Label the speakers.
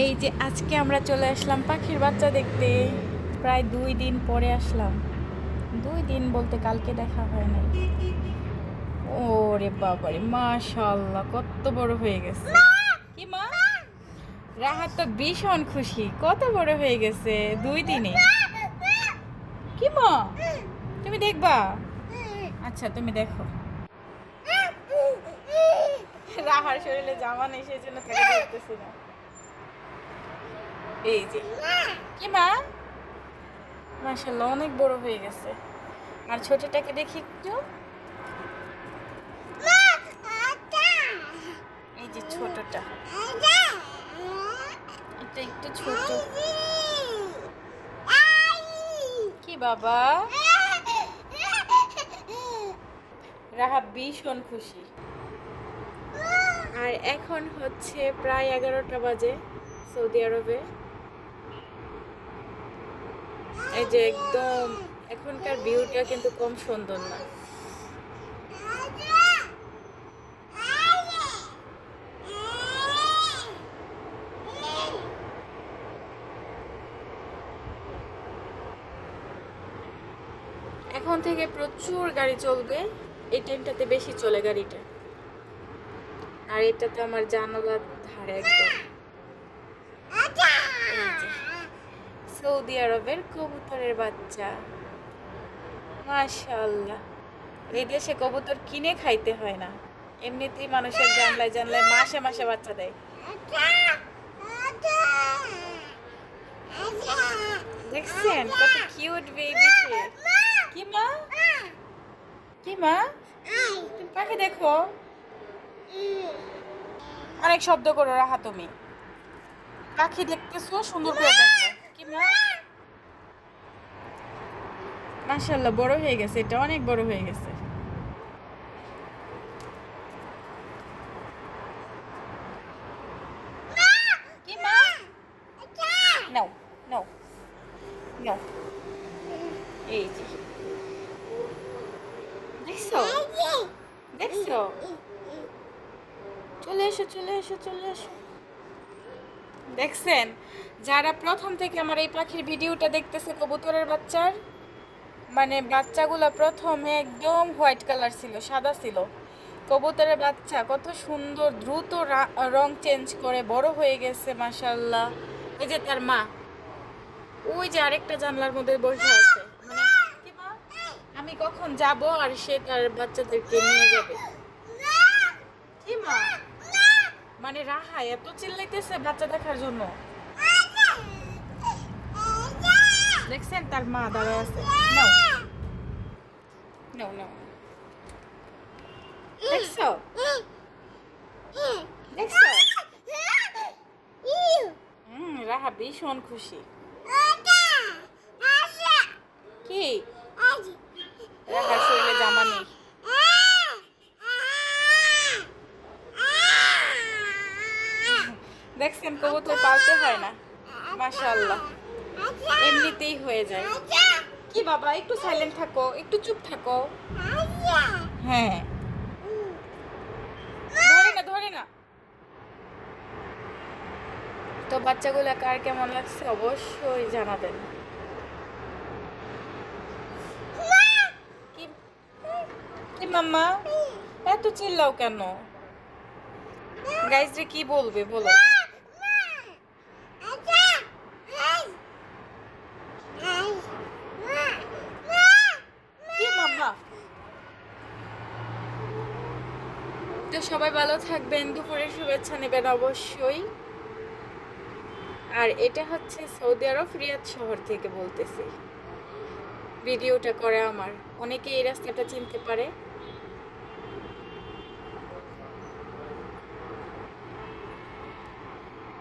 Speaker 1: এই যে আজকে আমরা চলে আসলাম পাখির বাচ্চা দেখতে। প্রায় দুই দিন পরে আসলাম। দুই দিন বলতে কালকে দেখা হয় নাই। ওরে বাবারে মাশাল্লাহ কত বড় হয়ে গেছে। কি মা? রাহাত তো ভীষণ খুশি কত বড় হয়ে গেছে দুই দিনে। কি মা? তুমি দেখবা? আচ্ছা তুমি দেখো। রাহার শরীরে জামা নেই সেই জন্য তাকে দেখতেছি না। এই যে। কি মা মাশাল্লাহ অনেক বড় হয়ে গেছে। আর ছোটটাকে দেখি একটু। এই যে ছোটটা। এটা একটু ছোট। কি বাবা? রাহা ভীষণ খুশি। আর এখন হচ্ছে প্রায় এগারোটা বাজে সৌদি আরবে। এই যে একদম এখনকার ভিউটা কিন্তু কম সুন্দর না। এখন থেকে প্রচুর গাড়ি চলবে এই টাইমটাতে বেশি চলে গাড়িটা। আর এটাতে আমার জানালার ধারে একদম। যে, সৌদি আরবের কবুতরের বাচ্চা। মাশাআল্লাহ। এই দেশে কবুতর কিনে খাইতে হয় না। এমনিতেই মানুষের জানলায় জানলায় মাসে মাসে বাচ্চা দেয়। দেখছেন? কত কিউট বেবি সে কি মা? কি মা? পাখি দেখো? অনেক শব্দ করো রাহা তুমি পাখি দেখতেছো? সুন্দর করে দেখো। কি মা? মাশাল্লাহ বড় হয়ে গেছে, এটা অনেক বড় হয়ে গেছে। কি মা? এই দেখছ? চলে এসো চলে এসো চলে এসো। দেখছেন? যারা প্রথম থেকে আমার এই পাখির ভিডিওটা দেখতেছে, কবুতরের বাচ্চার মানে বাচ্চাগুলো প্রথমে একদম হোয়াইট কালার ছিল, সাদা ছিল। কবুতরের বাচ্চা কত সুন্দর, দ্রুত রা- চেঞ্জ করে বড় হয়ে গেছে মাসাল্লাহ এই যে তার মা। ওই যে আরেকটা জানলার মধ্যে বসে আছে। মানে? আমি কখন যাব আর সে তার বাচ্চাদেরকে নিয়ে যাবে। কি মা? মানে রাহা, এত চিল্লাইতেছে বাচ্চা দেখার জন্য। দেখছেন তার মা দাঁড়ায় আছে নাও নাও নাও দেখছ দেখছ হুম রাহা ভীষণ খুশি। কি? রাহার শরীরে জামা নেই। দেখছেন, কবুতর পালতে হয় না। মাশাআল্লাহ। এমনিতেই হয়ে যায়। কি বাবা, একটু সাইলেন্ট থাকো, একটু চুপ থাকো। হ্যাঁ। ধরে ধরে তো বাচ্চাগুলো কার কেমন লাগছে অবশ্যই জানাবেন। কি? মাম্মা? এত চিল্লাও কেন? গাইজরে কি বলবে, বলো কি মাম্মা তো সবাই ভালো থাকবেন, দুপুরের শুভেচ্ছা নেবেন অবশ্যই। আর এটা হচ্ছে সৌদি আরব রিয়াদ শহর থেকে বলতেছি। ভিডিওটা করে আমার। অনেকে এই রাস্তাটা চিনতে পারে।